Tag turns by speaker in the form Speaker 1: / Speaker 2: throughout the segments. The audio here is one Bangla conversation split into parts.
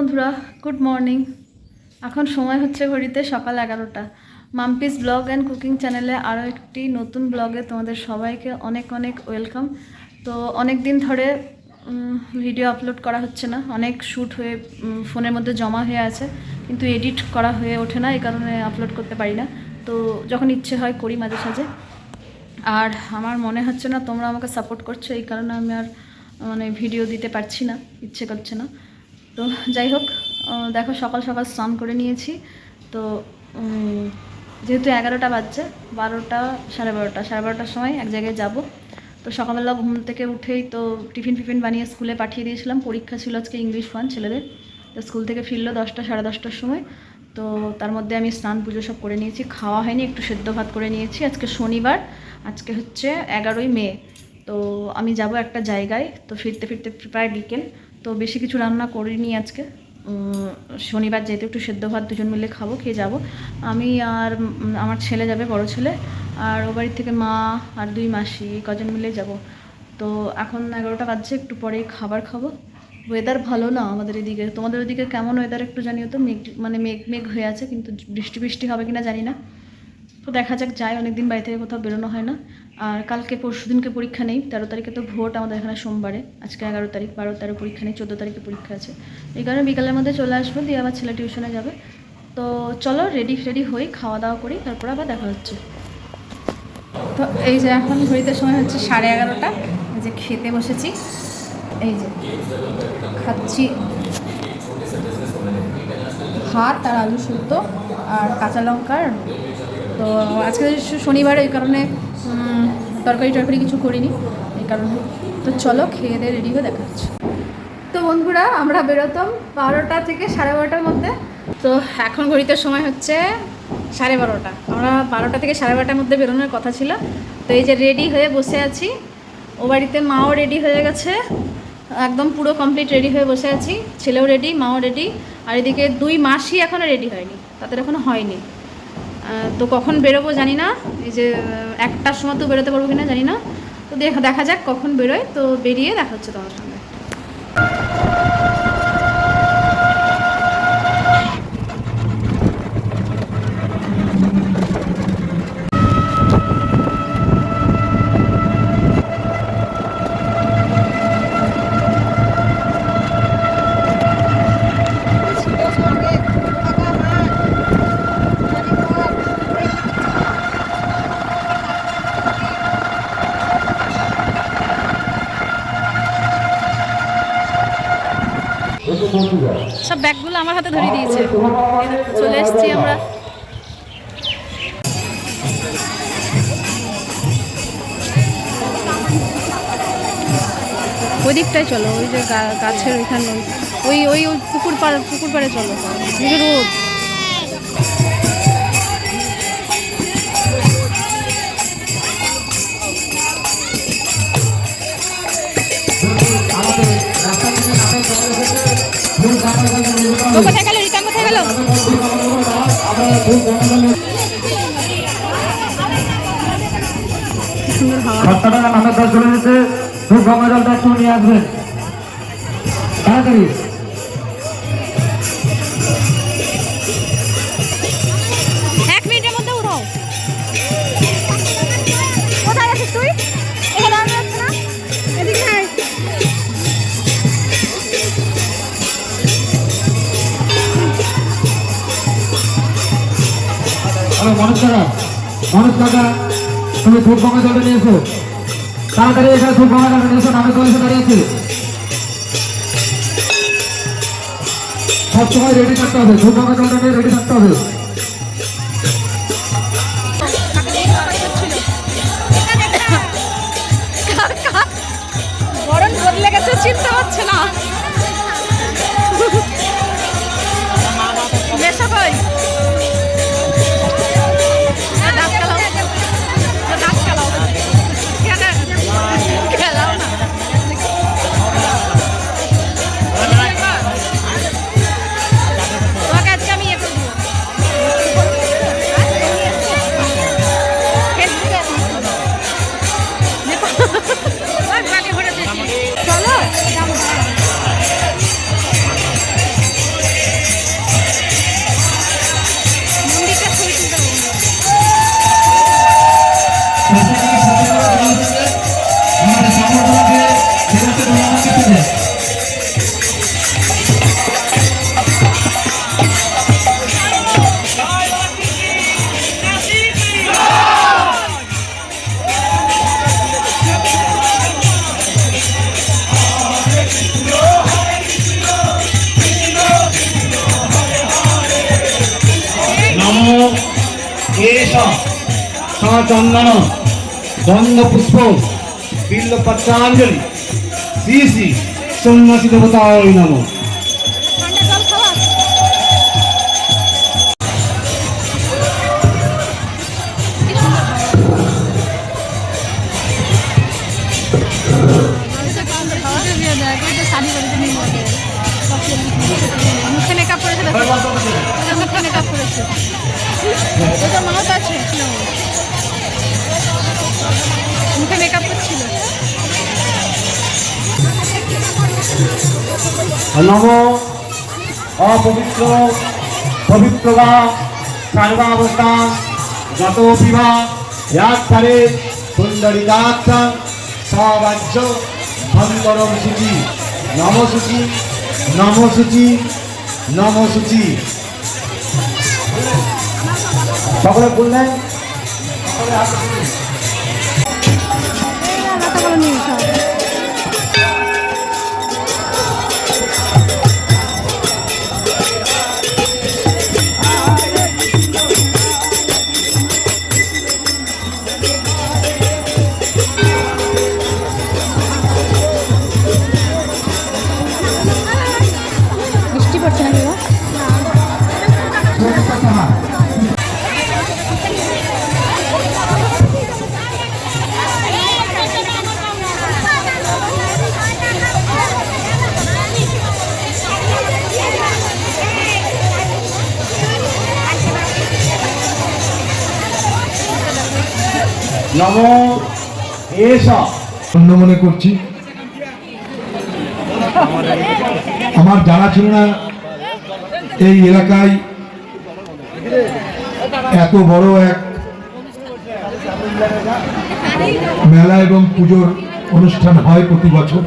Speaker 1: বন্ধুরা গুড মর্নিং এখন সময় হচ্ছে ঘড়িতে সকাল এগারোটা। মাম্পিস ব্লগ অ্যান্ড কুকিং চ্যানেলে আরও একটি নতুন ব্লগে তোমাদের সবাইকে অনেক অনেক ওয়েলকাম তো অনেক দিন ধরে ভিডিও আপলোড করা হচ্ছে না। অনেক শ্যুট হয়ে ফোনের মধ্যে জমা হয়ে আছে, কিন্তু এডিট করা হয়ে ওঠে না, এই কারণে আপলোড করতে পারি না। তো যখন ইচ্ছে হয় করি মাঝে সাঝে। আর আমার মনে হচ্ছে না তোমরা আমাকে সাপোর্ট করছ, এই কারণে আমি আর মানে ভিডিও দিতে পারছি না, ইচ্ছে করছে না। তো যাই হোক দেখো সকাল সকাল স্নান করে নিয়েছি। তো যেহেতু এগারোটা বাজছে, বারোটা সাড়ে বারোটা, সাড়ে বারোটার সময় এক জায়গায় যাব। তো সকালবেলা ঘুম থেকে উঠেই তো টিফিন ফিফিন বানিয়ে স্কুলে পাঠিয়ে দিয়েছিলাম। পরীক্ষা ছিল আজকে ইংলিশ ওয়ান ছেলেদের। তো স্কুল থেকে ফিরলো দশটা, সাড়ে দশটার সময়। তো তার মধ্যে আমি স্নান পুজো সব করে নিয়েছি। খাওয়া হয়নি, একটু সেদ্ধ ভাত করে নিয়েছি। আজকে শনিবার, আজকে হচ্ছে এগারোই মে। তো আমি যাব একটা জায়গায়। তো ফিরতে ফিরতে প্রায় বিকেল। তো বেশি কিছু রান্না করিনি আজকে। শনিবার যেহেতু একটু সেদ্ধ ভাত দুজন মিলে খাব, খেয়ে যাব। আমি আর আমার ছেলে যাবে, বড় ছেলে। আর ও বাড়ির থেকে মা আর দুই মাসি কজন মিলে যাব। তো এখন এগারোটা বাজছে, একটু পরেই খাবার খাব। ওয়েদার ভালো না আমাদের এদিকে। তোমাদের ওদিকে কেমন ওয়েদার একটু জানিও তো? মেঘ মানে মেঘ মেঘ হয়ে আছে, কিন্তু বৃষ্টি বৃষ্টি হবে কিনা জানি না। তো দেখা যাক যাই অনেকদিন বাড়ি থেকে কোথাও বেরোনো হয় না। আর কালকে পরশু দিনকে পরীক্ষা নেই, তেরো তারিখে তো ভোট আমাদের এখানে সোমবারে, আজকে এগারো তারিখ, বারো তেরো পরীক্ষা নেই, চোদ্দ তারিখে পরীক্ষা আছে। এই কারণে বিকালের মধ্যে চলে আসব, দিয়ে আবার ছেলে টিউশনে যাবে। তো চলো রেডি ফ্রেডি হই খাওয়া দাওয়া করি, তারপর আবার দেখা হচ্ছে। তো এই যে এখন ঘড়িতে সময় হচ্ছে সাড়ে এগারোটা, এই যে খেতে বসেছি, এই যে খাচ্ছি ভাত আর আলু শুক্তো আর কাঁচা লঙ্কার তো আজকে শনিবার, এই কারণে তরকারি টরকারি কিছু করিনি, এই কারণে। তো চলো, খেয়ে দিয়ে রেডি হয়ে দেখা হচ্ছে। তো বন্ধুরা, আমরা বেরোতাম বারোটা থেকে সাড়ে বারোটার মধ্যে। তো এখন ঘড়িতে সময় হচ্ছে সাড়ে বারোটা। আমরা বারোটা থেকে সাড়ে বারোটার মধ্যে বেরোনোর কথা ছিল। তো এই যে রেডি হয়ে বসে আছি, ও বাড়িতে মাও রেডি হয়ে গেছে। একদম পুরো কমপ্লিট রেডি হয়ে বসে আছি। ছেলেও রেডি মাও রেডি আর এদিকে দুই মাসই এখনও রেডি হয়নি, তাদের এখনও হয়নি। তো কখন বেরোবো জানি না। এই যে একটার সময় তো বেরোতে পারব কিনা জানি না। তো দেখা দেখা যাক কখন বেরোয়। তো বেরিয়ে দেখা হচ্ছে তোমার সঙ্গে সব ব্যাগগুলো আমার হাতে ধরিয়ে দিয়েছে। চলে এসেছি আমরা। ওই দিকটায় চলো, ওই যে গাছের ওইখানে। ওই ওই ওই পুকুর পাড় পুকুর পাড়ে চলো। রোদ কোথায় গেল? রিটার্ন কোথায় গেল?
Speaker 2: সাতটা টাকা নামের দশ চলে যেতে খুব গঙ্গা জলটা একটু নিয়ে আসবেন। তাড়াতাড়ি। হ্যালো অনেক টাকা তুমি খুব গঙ্গা জলটা নিয়ে এসো তাড়াতাড়ি এখানে খুব গঙ্গা জলটা নিয়ে এসো নামের দশ দাঁড়িয়ে আছে সব সময় রেডি থাকতে হবে খুব গঙ্গা জলটা নিয়ে রেডি থাকতে হবে।
Speaker 3: সচন্দন গন্ধ পুষ্প বিল্ল পত্রাঞ্জলি শ্রী শ্রী সন্ন্যাসী দেবতায় নম অপবিত্র, পবিত্র বা সর্বাবস্থান যত পিবা ইয়াত্তরে সুন্দরিকাত্তা সবাজ্য ভন্দরম সূচি, নম সূচি নম সূচি সকলে বললেন সকলে নম এষ
Speaker 2: অন্য মনে করছি। আমার জানা ছিল না এই এলাকায় এত বড় এক মেলা এবং পুজোর অনুষ্ঠান হয় প্রতি বছর।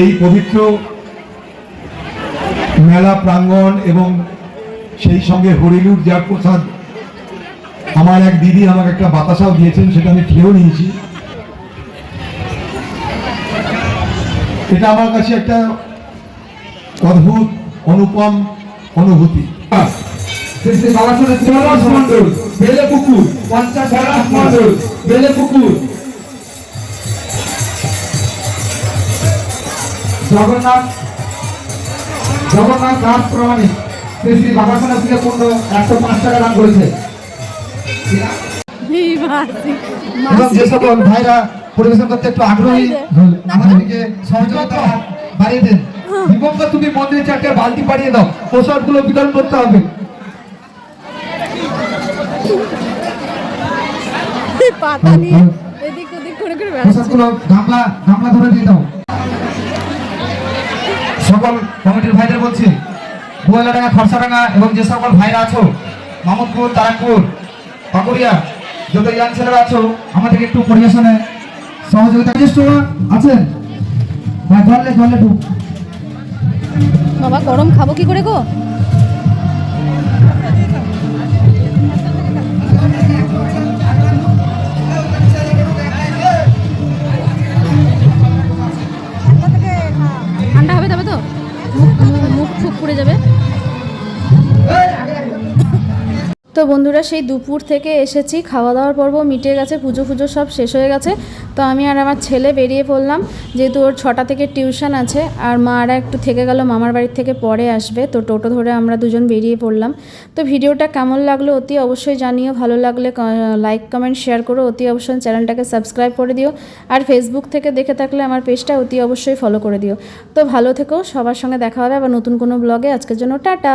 Speaker 2: এই পবিত্র মেলা প্রাঙ্গণ এবং সেই সঙ্গে হরিলুর যার প্রসাদ, আমার এক দিদি আমাকে একটা বাতাসাও দিয়েছেন, সেটা আমি খেয়েও নিয়েছি। এটা আমার কাছে একটা অদ্ভুত, অনুপম অনুভূতি। মন্ডল বেলে পুকুর। পঞ্চাশ মন্ডল বেলে পুকুর। জগন্নাথ। জগন্নাথ দাস প্রমাণিক। শ্রী শ্রী বাবাসাহেব থেকে পূর্ণ একশো পাঁচ টাকা দান করেছে। এবং যে সকল ভাইরা পরিবেশন করতে একটু আগ্রহী আমাদেরকে সহযোগিতা বাড়িয়ে দেন। দীপঙ্কর তুমি মন্দিরে চারটে বালতি পাঠিয়ে দাও। প্রসাদগুলো বিতরণ করতে হবে।
Speaker 1: পাতা নিয়ে এদিক ওদিক করে করে
Speaker 2: প্রসাদগুলো গামলা গামলা ধরে দিয়ে দাও। সকল কমিটির ভাইদের বলছি বুয়ালাডাঙ্গা খরসাডাঙ্গা এবং যে সকল ভাইরা আছো মামুদপুর তারাকপুর পাকুড়িয়া যত ইয়াং ছেলেরা আছো আমাদেরকে একটু পরিবেশনে সহযোগিতা। আছেন হ্যাঁ ধরলে ধরলে একটু
Speaker 1: বাবা, গরম খাব কি করে গো? ঠান্ডা হবে তবে তো? মুখ মুখ- ফুক পড়ে যাবে। বন্ধুরা, সেই দুপুর থেকে এসেছি। খাওয়া দাওয়ার পর্ব মিটে গেছে পুজো ফুজো সব শেষ হয়ে গেছে। তো আমি আর আমার ছেলে বেরিয়ে পড়লাম। যেহেতু ওর ছটা থেকে টিউশন আছে, আর মারা একটু থেকে গেল, মামার বাড়ির থেকে পরে আসবে। তো টোটো ধরে আমরা দুজন বেরিয়ে পড়লাম। তো ভিডিওটা কেমন লাগল অতি অবশ্যই জানিও। ভালো লাগলে লাইক কমেন্ট শেয়ার করো। অতি অবশ্যই চ্যানেলটাকে সাবস্ক্রাইব করে দিও। আর ফেসবুক থেকে দেখে থাকলে আমার পেজটা অতি অবশ্যই ফলো করে দিও। তো ভালো থেকো। সবার সঙ্গে দেখা হবে আবার নতুন কোনো ব্লগে আজকের জন্য টাটা!